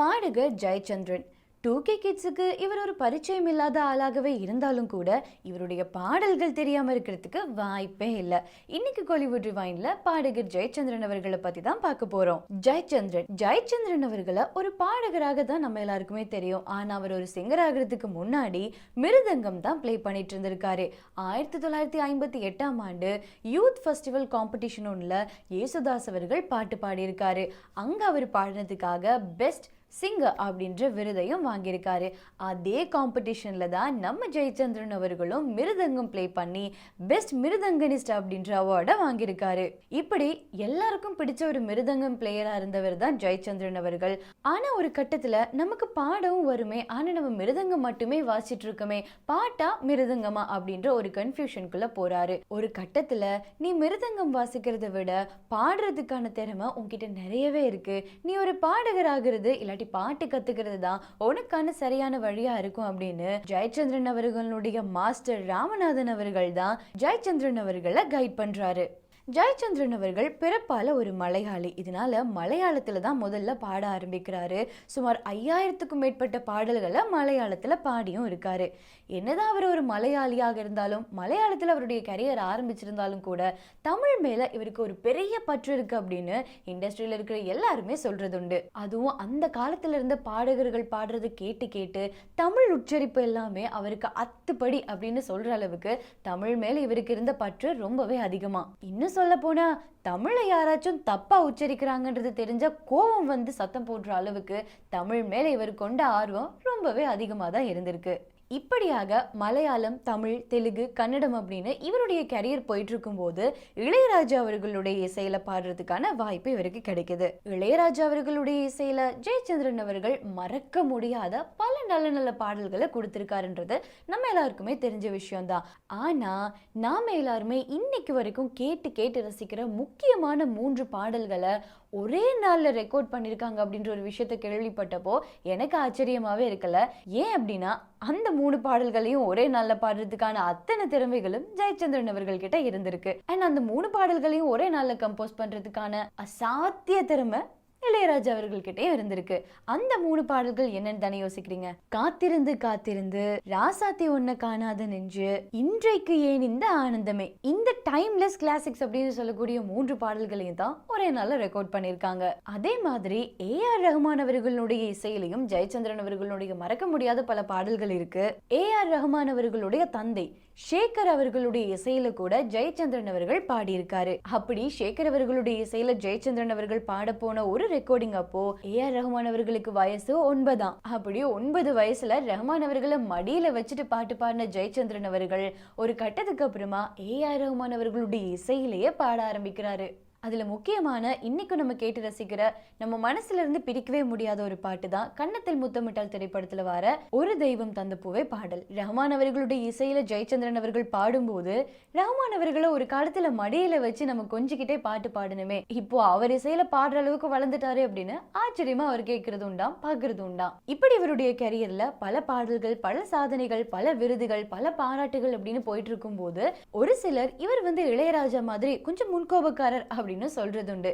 பாடகர் Jayachandran. Two K கிட்ஸுக்கு இவர் ஒரு பரிச்சயம் இல்லாத ஆளாகவே இருந்தாலும் கூட இவருடைய பாடல்கள் தெரியாமல் இருக்கிறதுக்கு வாய்ப்பே இல்லை. இன்னைக்கு கோலிவுட் ரிவைன்ல பாடகர் ஜெயச்சந்திரன் அவர்களை பத்தி தான் பார்க்க போறோம். ஜெயச்சந்திரன். ஜெயச்சந்திரன் அவர்களை ஒரு பாடகராக தான் நம்ம எல்லாருக்குமே தெரியும். ஆனா அவர் ஒரு சிங்கர் ஆகிறதுக்கு முன்னாடி மிருதங்கம் தான் ப்ளே பண்ணிட்டு இருந்திருக்காரு. ஆயிரத்தி தொள்ளாயிரத்தி ஐம்பத்தி எட்டாம் ஆண்டு யூத் ஃபெஸ்டிவல் காம்படிஷன் ஒன்றில் யேசுதாஸ் அவர்கள் பாட்டு பாடியிருக்காரு. அங்க அவர் பாடினதுக்காக பெஸ்ட் சிங்கர் அப்படின்ற விருதையும் வாங்கியிருக்காரு. அதே காம்படிஷன்ல தான் நம்ம ஜெயச்சந்திரன் அவர்களும் மிருதங்கம் ப்ளே பண்ணி பெஸ்ட் மிருதங்கனிஸ்ட் அப்படின்ற அவார்டை வாங்கியிருக்காரு. இப்படி எல்லாருக்கும் பிடிச்ச ஒரு மிருதங்கம் பிளேயராக இருந்தவர் தான் ஜெயச்சந்திரன் அவர்கள். ஆனா ஒரு கட்டத்துல நமக்கு பாடவும் வருமே ஆனா நம்ம மிருதங்கம் மட்டுமே வாசிட்டு இருக்கோமே பாட்டா மிருதங்கமா அப்படின்ற ஒரு கன்ஃபியூஷனுக்குள்ளே போறாரு. ஒரு கட்டத்துல நீ மிருதங்கம் வாசிக்கிறத விட பாடுறதுக்கான திறமை உன்கிட்ட நிறையவே இருக்கு. நீ ஒரு பாடகராகிறது ஆகிறது இல்லாட்டி பாட்டு கத்துக்கிறது தான் உனக்கான சரியான வழியா இருக்கும் அப்படின்னு ஜெயச்சந்திரன் அவர்களுடைய மாஸ்டர் ராமநாதன் அவர்கள் தான் ஜெயச்சந்திரன் அவர்களை கைட் பண்றாரு. ஜெயச்சந்திரன் அவர்கள் பிறப்பால் ஒரு மலையாளி. இதனால் மலையாளத்தில் தான் முதல்ல பாட ஆரம்பிக்கிறாரு. சுமார் ஐயாயிரத்துக்கும் மேற்பட்ட பாடல்களை மலையாளத்தில் பாடியும் இருக்காரு. என்னதான் அவர் ஒரு மலையாளியாக இருந்தாலும் மலையாளத்தில் அவருடைய கரியர் ஆரம்பிச்சிருந்தாலும் கூட தமிழ் மேலே இவருக்கு ஒரு பெரிய பற்று இருக்கு அப்படின்னு இண்டஸ்ட்ரியில இருக்கிற எல்லாருமே சொல்கிறது உண்டு அதுவும் அந்த காலத்தில் இருந்த பாடகர்கள் பாடுறது கேட்டு கேட்டு தமிழ் உச்சரிப்பு எல்லாமே அவருக்கு அத்துப்படி அப்படின்னு சொல்கிற அளவுக்கு தமிழ் மேலே இவருக்கு இருந்த பற்று ரொம்பவே அதிகமாக இன்னும் சொல்ல போனால் தமிழை யாராச்சும் தப்பாக உச்சரிக்கிறாங்கன்றது தெரிஞ்ச கோபம் வந்து சத்தம் போடுற அளவுக்கு தமிழ் மேலே இவர் கொண்ட ஆர்வம் ரொம்பவே அதிகமாக தான் இருந்திருக்கு. இப்படியாக மலையாளம் தமிழ் தெலுங்கு கன்னடம் அப்படின்னு இவருடைய கரியர் போயிட்டு இருக்கும்போது இளையராஜா அவர்களுடைய இசையில பாடுறதுக்கான வாய்ப்பு இவருக்கு கிடைக்குது. இளையராஜா அவர்களுடைய இசையில ஜெயச்சந்திரன் அவர்கள் மறக்க முடியாத பல நல்ல நல்ல பாடல்களை கொடுத்திருக்காருன்றது நம்ம எல்லாருக்குமே தெரிஞ்ச விஷயம்தான். ஆனா நாம எல்லாருமே இன்னைக்கு வரைக்கும் கேட்டு கேட்டு ரசிக்கிற முக்கியமான மூன்று பாடல்களை ஒரே நாளில் ரெக்கார்ட் பண்ணியிருக்காங்க அப்படின்ற ஒரு விஷயத்த கேள்விப்பட்டப்போ எனக்கு ஆச்சரியமாகவே இருக்கல. ஏன் அப்படின்னா அந்த மூணு பாடல்களையும் ஒரே நாளில் பாடுறதுக்கான அத்தனை திறமைகளும் ஜெயச்சந்திரன் அவர்கள்கிட்ட இருந்திருக்கு. அண்ட் அந்த மூணு பாடல்களையும் ஒரே நாளில் கம்போஸ் பண்ணுறதுக்கான அசாத்திய திறமை இளையராஜா அவர்கள்கிட்டயும் இருந்திருக்கு. அந்த மூணு பாடல்கள் என்னன்னு தானே யோசிக்கிறீங்க? காத்திருந்து காத்திருந்து ராசாத்தி ஒன்ன காணாத நெஞ்சு இன்றைக்கு ஏன் இந்த ஆனந்தமே? இந்த டைம்லெஸ் கிளாசிக்ஸ் அப்படின்னு சொல்லக்கூடிய மூன்று பாடல்களையும் தான் ஒரே நாள்ல ரெக்கார்ட் பண்ணியிருக்காங்க. அதே மாதிரி ஏ ஆர் ரஹ்மான் அவர்களுடைய இசையிலையும் ஜெயச்சந்திரன் அவர்களுடைய மறக்க முடியாத பல பாடல்கள் இருக்கு. ஏ ஆர் ரஹ்மான் அவர்களுடைய தந்தை ஷேகர் அவர்களுடைய இசையில கூட ஜெயச்சந்திரன் அவர்கள் பாடியிருக்காரு. அப்படி ஷேகர் அவர்களுடைய இசையில ஜெயச்சந்திரன் அவர்கள் பாட போன ஒரு ரெக்கார்டிங் அப்போ ஏ ஆர் ரஹ்மான் அவர்களுக்கு வயசு ஒன்பதாம். அப்படி ஒன்பது வயசுல ரஹ்மான் அவர்களை மடியில வச்சுட்டு பாட்டு பாடின ஜெயச்சந்திரன் அவர்கள் ஒரு கட்டத்துக்கு அப்புறமா ஏ ஆர் ரஹ்மான் அவர்களுடைய இசையிலேயே பாட ஆரம்பிக்கிறாரு. அதுல முக்கியமான இன்னைக்கும் நம்ம கேட்டு ரசிக்கிற நம்ம மனசுல இருந்து பிரிக்கவே முடியாத ஒரு பாட்டு தான் கன்னத்தில் முத்தமிட்டால் திரைப்படத்துல வர ஒரு தெய்வம் தந்த பூவே பாடல். ரஹ்மான் அவர்களுடைய இசையில ஜெயச்சந்திரன் அவர்கள் பாடும்போது ரஹ்மான் அவர்களை ஒரு காலத்துல மடியில வச்சு நம்ம கொஞ்சிக்கிட்டே பாட்டு பாடணுமே. இப்போ அவர் இசையில பாடுற அளவுக்கு வளர்ந்துட்டாரு அப்படின்னு ஆச்சரியமா அவர் கேட்கறது உண்டாம் பார்க்கறது உண்டாம். இப்படி இவருடைய கரியர்ல பல பாடல்கள் பல சாதனைகள் பல விருதுகள் பல பாராட்டுகள் அப்படின்னு போயிட்டு இருக்கும்போது ஒரு சிலர் இவர் வந்து இளையராஜா மாதிரி கொஞ்சம் முன்கோபக்காரர் அப்படின்னு சொல்றது உண்டு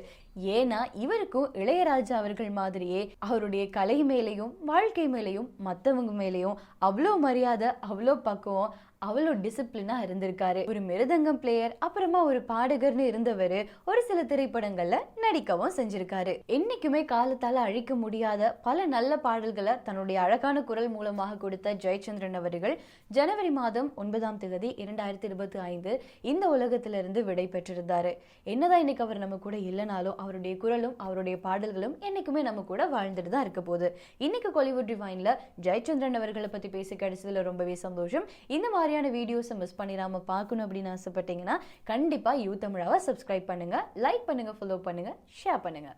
ஏன்னா இவருக்கும் இளையராஜா அவர்கள் மாதிரியே அவருடைய கலை மேலேயும் வாழ்க்கை மேலேயும் மற்றவங்க மேலேயும் அவ்வளோ மரியாதை அவ்வளோ பக்குவம் அவ்வளோ டிசிப்ளினாக இருந்திருக்காரு. ஒரு மிருதங்கம் பிளேயர் அப்புறமா ஒரு பாடகர்னு இருந்தவர் ஒரு சில திரைப்படங்கள்ல நடிக்கவும் செஞ்சிருக்காரு. என்னைக்குமே காலத்தால் அழிக்க முடியாத பல நல்ல பாடல்களை தன்னுடைய அழகான குரல் மூலமாக கொடுத்த ஜெயச்சந்திரன் அவர்கள் ஜனவரி மாதம் ஒன்பதாம் தேதி இரண்டாயிரத்தி இருபத்தி ஐந்து இந்த உலகத்திலிருந்து விடை பெற்றிருந்தாரு. என்னதான் இன்னைக்கு அவர் நம்ம கூட இல்லைனாலும் அவருடைய குரலும் அவருடைய பாடல்களும் என்னைக்குமே நம்ம கூட வாழ்ந்துட்டு தான் இருக்க போகுது. இன்னைக்கு கோலிவுட் டிவைன்ல ஜெயச்சந்திரன் அவர்களை பத்தி பேசி கிடைச்சதுல ரொம்பவே சந்தோஷம். இந்த மாதிரி மாதிரியான வீடியோஸை மிஸ் பண்ணிடாம பார்க்கணும் அப்படின்னு ஆசைப்பட்டீங்கன்னா கண்டிப்பா யூ தமிழாவை சப்ஸ்கிரைப் பண்ணுங்க லைக் பண்ணுங்க ஃபாலோ பண்ணுங்க ஷேர் பண்ணுங்க.